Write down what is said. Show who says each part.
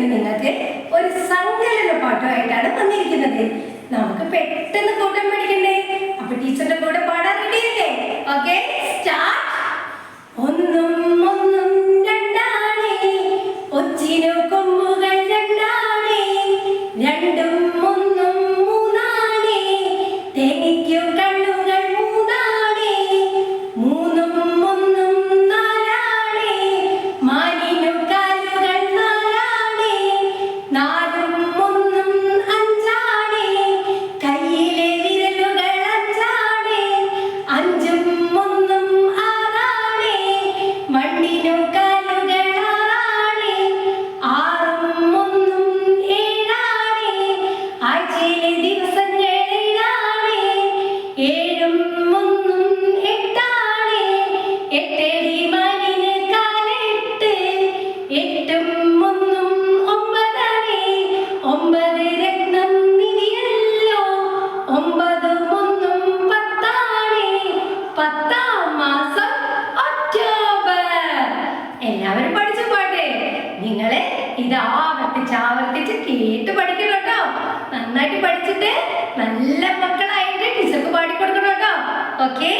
Speaker 1: ഇന്ന് നിങ്ങൾക്ക് ഒരു സങ്കലന പാട്ടുമായിട്ടാണ് വന്നിരിക്കുന്നത്. നമുക്ക് പെട്ടെന്ന് കൂട്ടം പഠിക്കണ്ടേ അപ്പൊ ടീച്ചറിന്റെ കൂടെ പാടാൻ റെഡിയല്ലേ? Okay start. ഒന്നും ഒന്നും രണ്ടാണേ. ഒച്ചിനു nunca എല്ലാവരും പഠിച്ചു പാട്ടെ. നിങ്ങളെ ഇത് ആവർത്തിച്ച് ആവർത്തിച്ച് കേട്ട് പഠിക്കണം കേട്ടോ. നന്നായിട്ട് പഠിച്ചിട്ട് നല്ല മക്കളായിട്ട് ടീച്ചർക്ക് പാടിക്കൊടുക്കണം കേട്ടോ. ഓക്കെ